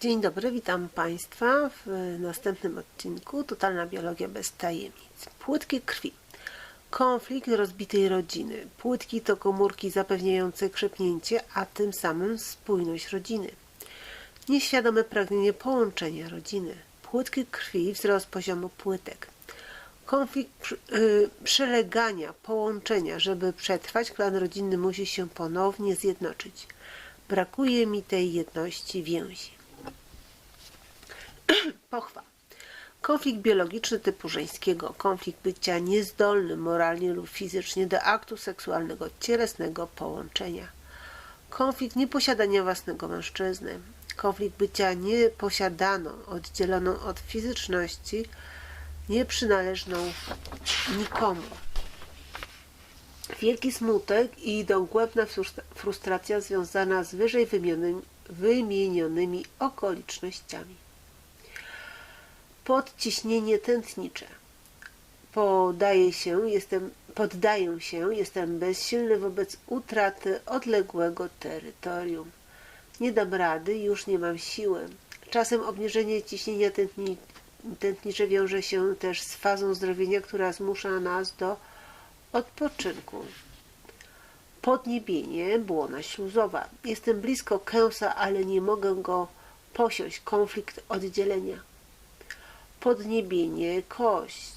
Dzień dobry, witam Państwa w następnym odcinku Totalna Biologia bez tajemnic. Płytkie krwi. Konflikt rozbitej rodziny. Płytki to komórki zapewniające krzepnięcie, a tym samym spójność rodziny. Nieświadome pragnienie połączenia rodziny. Płytkie krwi, wzrost poziomu płytek. Konflikt przy- y, przelegania, połączenia. Żeby przetrwać, klan rodzinny musi się ponownie zjednoczyć. Brakuje mi tej jedności więzi. Pochwa. Konflikt biologiczny typu żeńskiego, konflikt bycia niezdolnym moralnie lub fizycznie do aktu seksualnego cielesnego połączenia. Konflikt nieposiadania własnego mężczyzny. Konflikt bycia nieposiadaną, oddzieloną od fizyczności, nieprzynależną nikomu. Wielki smutek i dogłębna frustra- frustracja związana z wyżej wymienionymi okolicznościami. Podciśnienie tętnicze. Podaję się, jestem, poddaję się, jestem bezsilny wobec utraty odległego terytorium. Nie dam rady, już nie mam siły. Czasem obniżenie ciśnienia tętni, tętnicze wiąże się też z fazą zdrowienia, która zmusza nas do odpoczynku. Podniebienie, błona śluzowa. Jestem blisko kęsa, ale nie mogę go posiąść. Konflikt oddzielenia. Podniebienie, kość.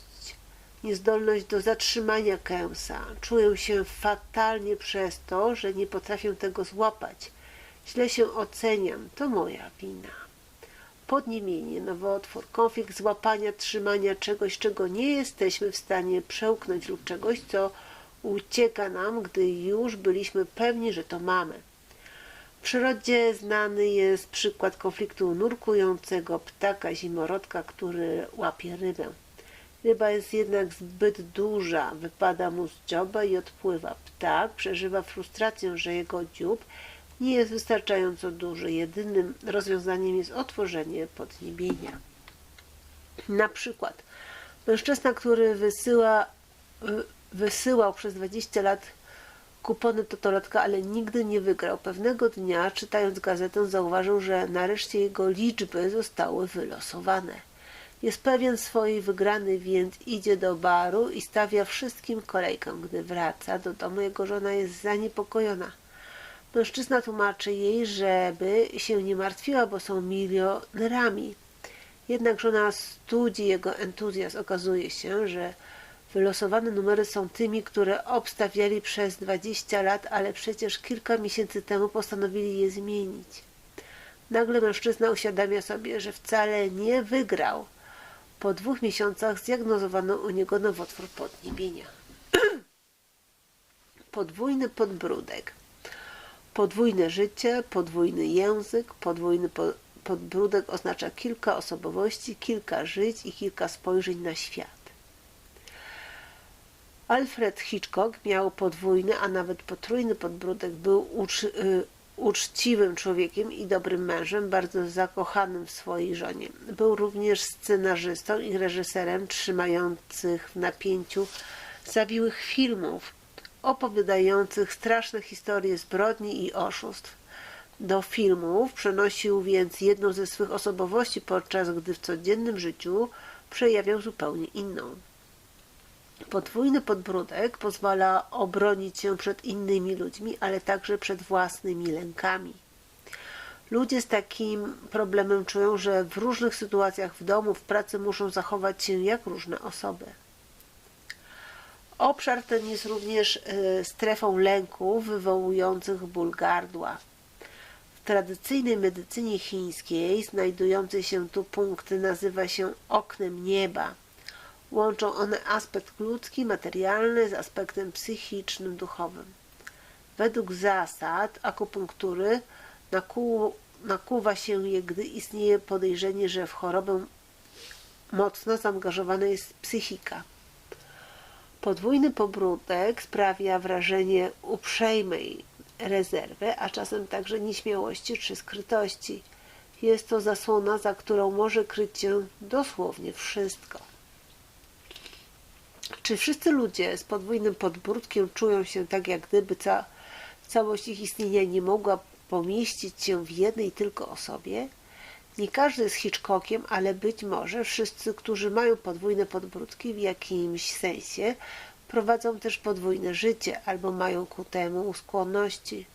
Niezdolność do zatrzymania kęsa. Czuję się fatalnie przez to, że nie potrafię tego złapać. Źle się oceniam. To moja wina. Podniebienie, nowotwór, konflikt złapania, trzymania czegoś, czego nie jesteśmy w stanie przełknąć lub czegoś, co ucieka nam, gdy już byliśmy pewni, że to mamy. W przyrodzie znany jest przykład konfliktu nurkującego ptaka zimorodka, który łapie rybę. Ryba jest jednak zbyt duża, wypada mu z dzioba i odpływa. Ptak przeżywa frustrację, że jego dziób nie jest wystarczająco duży. Jedynym rozwiązaniem jest otworzenie podniebienia. Na przykład mężczyzna, który wysyła, wy- wysyłał przez 20 lat kupony totolotka, ale nigdy nie wygrał. Pewnego dnia, czytając gazetę, zauważył, że nareszcie jego liczby zostały wylosowane. Jest pewien swojej wygranej, więc idzie do baru i stawia wszystkim kolejkę. Gdy wraca do domu, jego żona jest zaniepokojona. Mężczyzna tłumaczy jej, żeby się nie martwiła, bo są milionerami. Jednak żona studzi jego entuzjazm. Okazuje się, że wylosowane numery są tymi, które obstawiali przez 20 lat, ale przecież kilka miesięcy temu postanowili je zmienić. Nagle mężczyzna uświadamia sobie, że wcale nie wygrał. Po dwóch miesiącach zdiagnozowano u niego nowotwór podniebienia. Podwójny podbródek. Podwójne życie, podwójny język, podwójny po, podbródek oznacza kilka osobowości, kilka żyć i kilka spojrzeń na świat. Alfred Hitchcock miał podwójny, a nawet potrójny podbródek. Był ucz, y, uczciwym człowiekiem i dobrym mężem, bardzo zakochanym w swojej żonie. Był również scenarzystą i reżyserem trzymających w napięciu zawiłych filmów opowiadających straszne historie zbrodni i oszustw. Do filmów przenosił więc jedną ze swych osobowości, podczas gdy w codziennym życiu przejawiał zupełnie inną. Podwójny podbródek pozwala obronić się przed innymi ludźmi, ale także przed własnymi lękami. Ludzie z takim problemem czują, że w różnych sytuacjach w domu, w pracy muszą zachować się jak różne osoby. Obszar ten jest również e, strefą lęków wywołujących ból gardła. W tradycyjnej medycynie chińskiej znajdujące się tu punkty nazywa się oknem nieba. Łączą one aspekt ludzki, materialny z aspektem psychicznym, duchowym. Według zasad akupunktury naku, nakuwa się je, gdy istnieje podejrzenie, że w chorobę mocno zaangażowana jest psychika. Podwójny pobródek sprawia wrażenie uprzejmej rezerwy, a czasem także nieśmiałości czy skrytości. Jest to zasłona, za którą może kryć się dosłownie wszystko. Czy wszyscy ludzie z podwójnym podbródkiem czują się tak, jak gdyby ca całość ich istnienia nie mogła pomieścić się w jednej tylko osobie? Nie każdy jest Hitchcockiem, ale być może wszyscy, którzy mają podwójne podbródki w jakimś sensie, prowadzą też podwójne życie albo mają ku temu skłonności.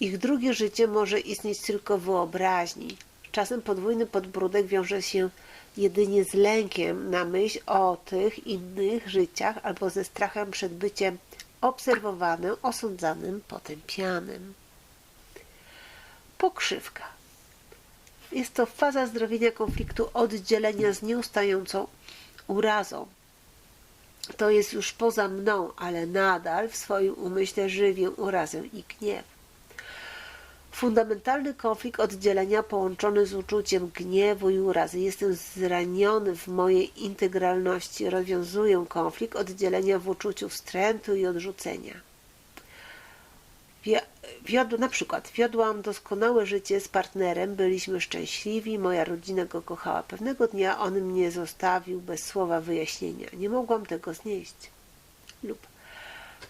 Ich drugie życie może istnieć tylko w wyobraźni. Czasem podwójny podbródek wiąże się jedynie z lękiem na myśl o tych innych życiach albo ze strachem przed byciem obserwowanym, osądzanym, potępianym. Pokrzywka. Jest to faza zdrowienia konfliktu oddzielenia z nieustającą urazą. To jest już poza mną, ale nadal w swoim umyśle żywię urazę i gniew. Fundamentalny konflikt oddzielenia połączony z uczuciem gniewu i urazy. Jestem zraniony w mojej integralności. Rozwiązuję konflikt oddzielenia w uczuciu wstrętu i odrzucenia. Wiodł, na przykład wiodłam doskonałe życie z partnerem, byliśmy szczęśliwi, moja rodzina go kochała. Pewnego dnia on mnie zostawił bez słowa wyjaśnienia. Nie mogłam tego znieść. Lub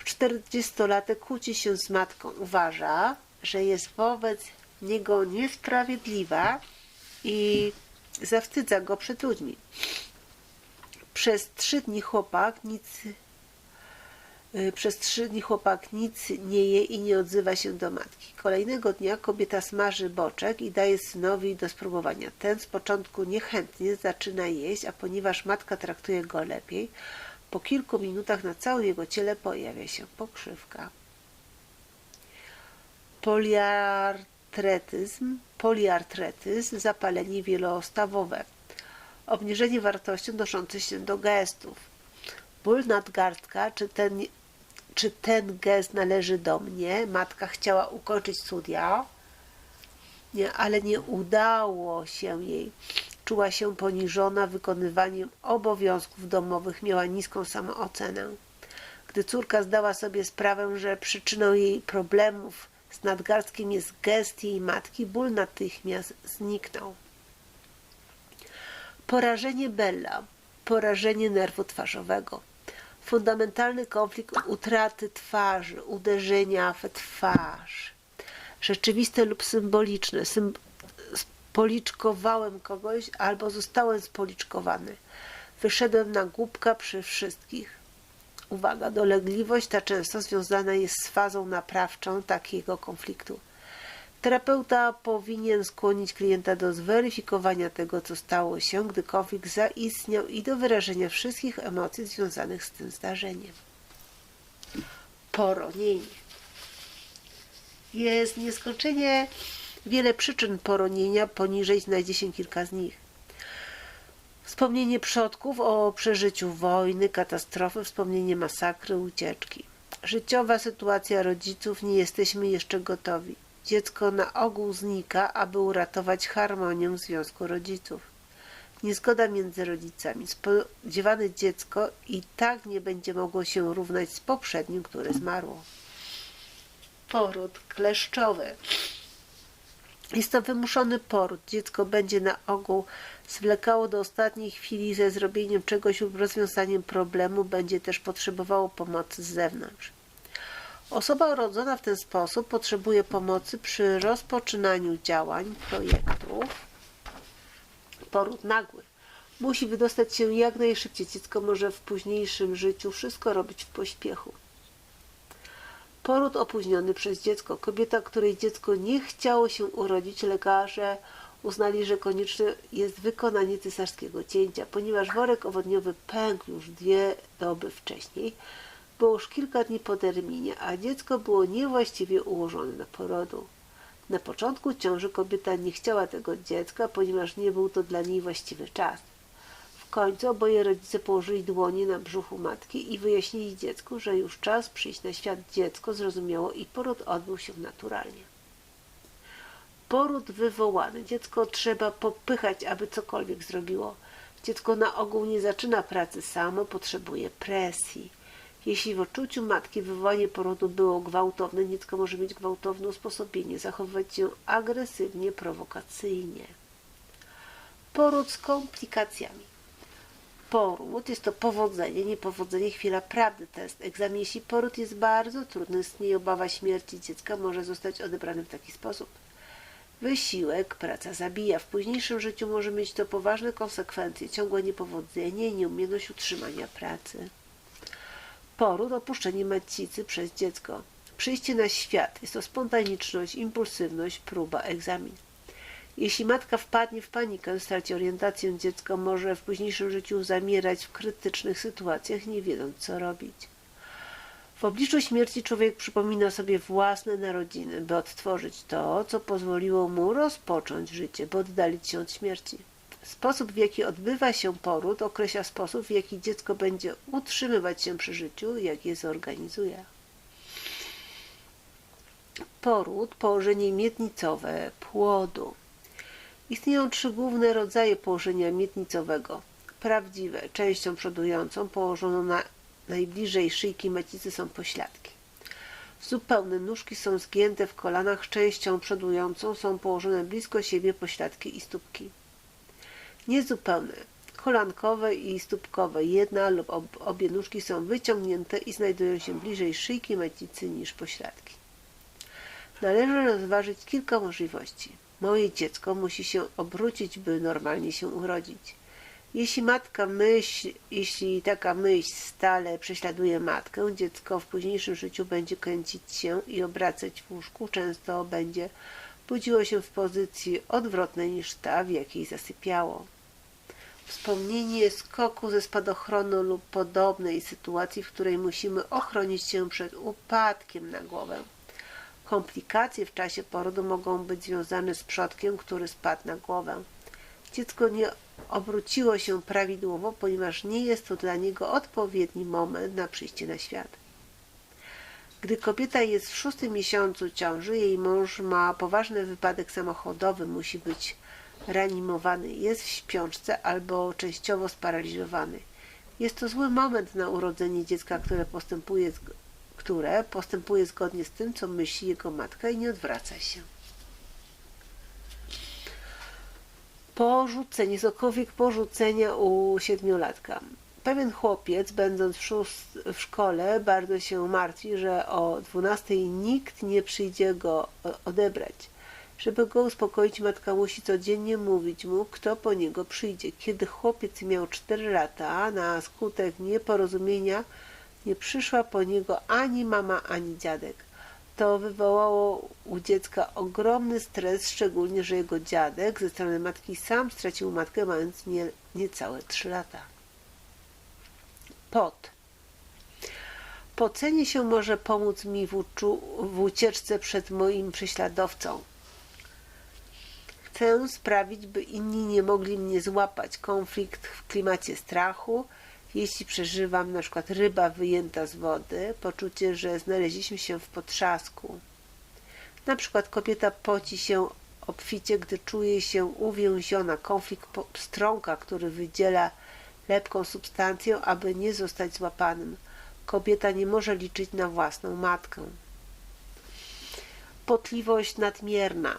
czterdziestolatek kłóci się z matką. Uważa, że jest wobec niego niesprawiedliwa i zawstydza go przed ludźmi. Przez trzy dni chłopak nic y, przez trzy dni chłopak nic nie je i nie odzywa się do matki. Kolejnego dnia kobieta smaży boczek i daje synowi do spróbowania. Ten z początku niechętnie zaczyna jeść, a ponieważ matka traktuje go lepiej, po kilku minutach na całym jego ciele pojawia się pokrzywka poliartretyzm, poliartretyzm, zapalenie wielostawowe, obniżenie wartości odnoszące się do gestów, ból nadgarstka, czy ten, czy ten gest należy do mnie, matka chciała ukończyć studia, nie, ale nie udało się jej. Czuła się poniżona wykonywaniem obowiązków domowych, miała niską samoocenę. Gdy córka zdała sobie sprawę, że przyczyną jej problemów z nadgarstkiem jest gest jej matki, ból natychmiast zniknął. Porażenie Bella, porażenie nerwu twarzowego. Fundamentalny konflikt utraty twarzy, uderzenia w twarz. Rzeczywiste lub symboliczne. spoliczkowałem kogoś albo zostałem spoliczkowany. Wyszedłem na głupka przy wszystkich. Uwaga, dolegliwość ta często związana jest z fazą naprawczą takiego konfliktu. Terapeuta powinien skłonić klienta do zweryfikowania tego, co stało się, gdy konflikt zaistniał i do wyrażenia wszystkich emocji związanych z tym zdarzeniem. Poronienie. Jest nieskończenie wiele przyczyn poronienia, poniżej znajdzie się kilka z nich. Wspomnienie przodków o przeżyciu wojny, katastrofy, wspomnienie masakry, ucieczki. Życiowa sytuacja rodziców, nie jesteśmy jeszcze gotowi. Dziecko na ogół znika, aby uratować harmonię związku rodziców. Niezgoda między rodzicami. Spodziewane dziecko i tak nie będzie mogło się równać z poprzednim, które zmarło. Poród kleszczowy. Jest to wymuszony poród. Dziecko będzie na ogół zwlekało do ostatniej chwili ze zrobieniem czegoś lub rozwiązaniem problemu, będzie też potrzebowało pomocy z zewnątrz. Osoba urodzona w ten sposób potrzebuje pomocy przy rozpoczynaniu działań, projektów. Poród nagły. Musi wydostać się jak najszybciej. Dziecko może w późniejszym życiu wszystko robić w pośpiechu. Poród opóźniony przez dziecko. Kobieta, której dziecko nie chciało się urodzić, lekarze uznali, że konieczne jest wykonanie cesarskiego cięcia, ponieważ worek owodniowy pękł już dwie doby wcześniej. Było już kilka dni po terminie, a dziecko było niewłaściwie ułożone do porodu. Na początku ciąży kobieta nie chciała tego dziecka, ponieważ nie był to dla niej właściwy czas. Końcu oboje rodzice położyli dłonie na brzuchu matki i wyjaśnili dziecku, że już czas przyjść na świat dziecko zrozumiało i poród odbył się naturalnie. Poród wywołany. Dziecko trzeba popychać, aby cokolwiek zrobiło. Dziecko na ogół nie zaczyna pracy samo, potrzebuje presji. Jeśli w odczuciu matki wywołanie porodu było gwałtowne, dziecko może mieć gwałtowne usposobienie, zachowywać się agresywnie, prowokacyjnie. Poród z komplikacjami poród jest to powodzenie, niepowodzenie, chwila prawdy, test, egzamin. Jeśli poród jest bardzo trudny, istnieje obawa śmierci dziecka, może zostać odebrany w taki sposób. Wysiłek, praca zabija. W późniejszym życiu może mieć to poważne konsekwencje, ciągłe niepowodzenie i nieumiejętność utrzymania pracy. Poród, opuszczenie macicy przez dziecko. Przyjście na świat jest to spontaniczność, impulsywność, próba, egzamin. Jeśli matka wpadnie w panikę, straci orientację, dziecko może w późniejszym życiu zamierać w krytycznych sytuacjach, nie wiedząc co robić. W obliczu śmierci człowiek przypomina sobie własne narodziny, by odtworzyć to, co pozwoliło mu rozpocząć życie, by oddalić się od śmierci. Sposób, w jaki odbywa się poród, określa sposób, w jaki dziecko będzie utrzymywać się przy życiu, jak je zorganizuje. Poród, położenie miednicowe płodu. Istnieją trzy główne rodzaje położenia miednicowego. Prawdziwe, częścią przodującą, położoną na najbliżej szyjki macicy są pośladki. Zupełne nóżki są zgięte w kolanach, częścią przodującą są położone blisko siebie pośladki i stópki. Niezupełne, kolankowe i stópkowe, jedna lub obie nóżki są wyciągnięte i znajdują się bliżej szyjki macicy niż pośladki. Należy rozważyć kilka możliwości. Moje dziecko musi się obrócić, by normalnie się urodzić. Jeśli matka myśl, jeśli taka myśl stale prześladuje matkę, dziecko w późniejszym życiu będzie kręcić się i obracać w łóżku, często będzie budziło się w pozycji odwrotnej niż ta, w jakiej zasypiało. Wspomnienie skoku ze spadochronu lub podobnej sytuacji, w której musimy ochronić się przed upadkiem na głowę. Komplikacje w czasie porodu mogą być związane z przodkiem, który spadł na głowę. Dziecko nie obróciło się prawidłowo, ponieważ nie jest to dla niego odpowiedni moment na przyjście na świat. Gdy kobieta jest w szóstym miesiącu ciąży, jej mąż ma poważny wypadek samochodowy, musi być reanimowany, jest w śpiączce albo częściowo sparaliżowany. Jest to zły moment na urodzenie dziecka, które postępuje, które postępuje zgodnie z tym, co myśli jego matka i nie odwraca się. Porzucenie, cokolwiek porzucenia u siedmiolatka. Pewien chłopiec, będąc w, szkole, bardzo się martwi, że o dwunastej nikt nie przyjdzie go odebrać. Żeby go uspokoić, matka musi codziennie mówić mu, kto po niego przyjdzie. Kiedy chłopiec miał cztery lata, na skutek nieporozumienia nie przyszła po niego ani mama, ani dziadek. To wywołało u dziecka ogromny stres, szczególnie, że jego dziadek ze strony matki sam stracił matkę, mając nie, niecałe trzy lata. Pot. Pocenie się może pomóc mi w, uczu, w ucieczce przed moim prześladowcą. Chcę sprawić, by inni nie mogli mnie złapać. Konflikt w klimacie strachu, jeśli przeżywam na przykład ryba wyjęta z wody, poczucie, że znaleźliśmy się w potrzasku. Na przykład kobieta poci się obficie, gdy czuje się uwięziona. Konflikt strąka, który wydziela lepką substancję, aby nie zostać złapanym. Kobieta nie może liczyć na własną matkę. Potliwość nadmierna.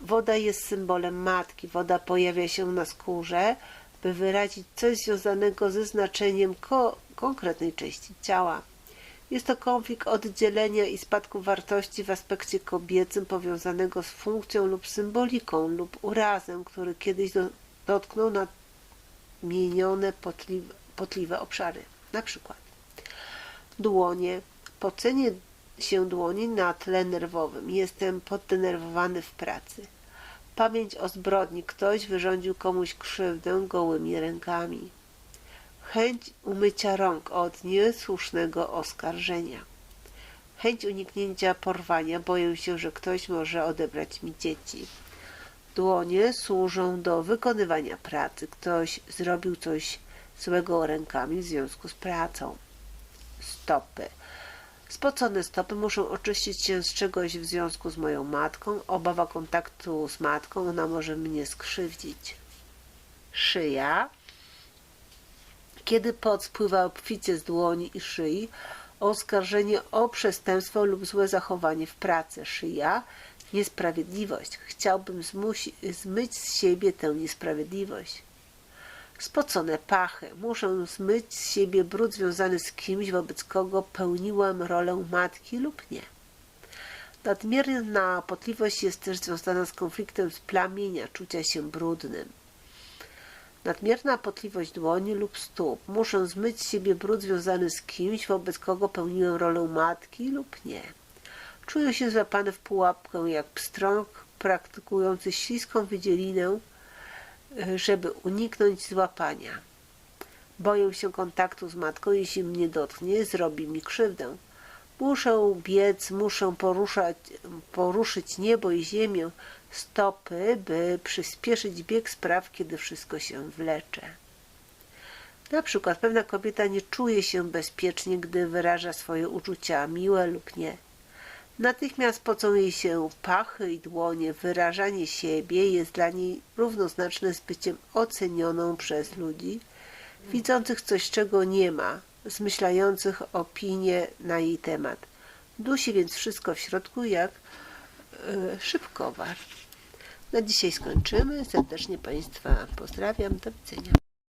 Woda jest symbolem matki. Woda pojawia się na skórze, by wyrazić coś związanego ze znaczeniem ko konkretnej części ciała. Jest to konflikt oddzielenia i spadku wartości w aspekcie kobiecym powiązanego z funkcją lub symboliką lub urazem, który kiedyś do, dotknął nadmienione potliwe, potliwe obszary. Na przykład dłonie, pocenie się dłoni na tle nerwowym. Jestem poddenerwowany w pracy. Pamięć o zbrodni. Ktoś wyrządził komuś krzywdę gołymi rękami. Chęć umycia rąk od niesłusznego oskarżenia. Chęć uniknięcia porwania. Boję się, że ktoś może odebrać mi dzieci. Dłonie służą do wykonywania pracy. Ktoś zrobił coś złego rękami w związku z pracą. Stopy. Spocone stopy muszą oczyścić się z czegoś w związku z moją matką. Obawa kontaktu z matką, ona może mnie skrzywdzić. Szyja. Kiedy pot spływa obficie z dłoni i szyi, oskarżenie o przestępstwo lub złe zachowanie w pracy. Szyja. Niesprawiedliwość. Chciałbym zmyć z siebie tę niesprawiedliwość. Spocone pachy. Muszę zmyć z siebie brud związany z kimś, wobec kogo pełniłam rolę matki lub nie. Nadmierna potliwość jest też związana z konfliktem z plamienia, czucia się brudnym. Nadmierna potliwość dłoni lub stóp. Muszę zmyć z siebie brud związany z kimś, wobec kogo pełniłem rolę matki lub nie. Czuję się złapany w pułapkę jak pstrąg praktykujący śliską wydzielinę, żeby uniknąć złapania. Boję się kontaktu z matką, jeśli mnie dotknie, zrobi mi krzywdę. Muszę biec, muszę poruszać, poruszyć niebo i ziemię, stopy, by przyspieszyć bieg spraw, kiedy wszystko się wlecze. Na przykład pewna kobieta nie czuje się bezpiecznie, gdy wyraża swoje uczucia, miłe lub nie. Natychmiast pocą jej się pachy i dłonie. Wyrażanie siebie jest dla niej równoznaczne z byciem ocenioną przez ludzi, widzących coś, czego nie ma, zmyślających opinie na jej temat. Dusi więc wszystko w środku jak yy, szybkowar. Na dzisiaj skończymy. Serdecznie Państwa pozdrawiam. Do widzenia.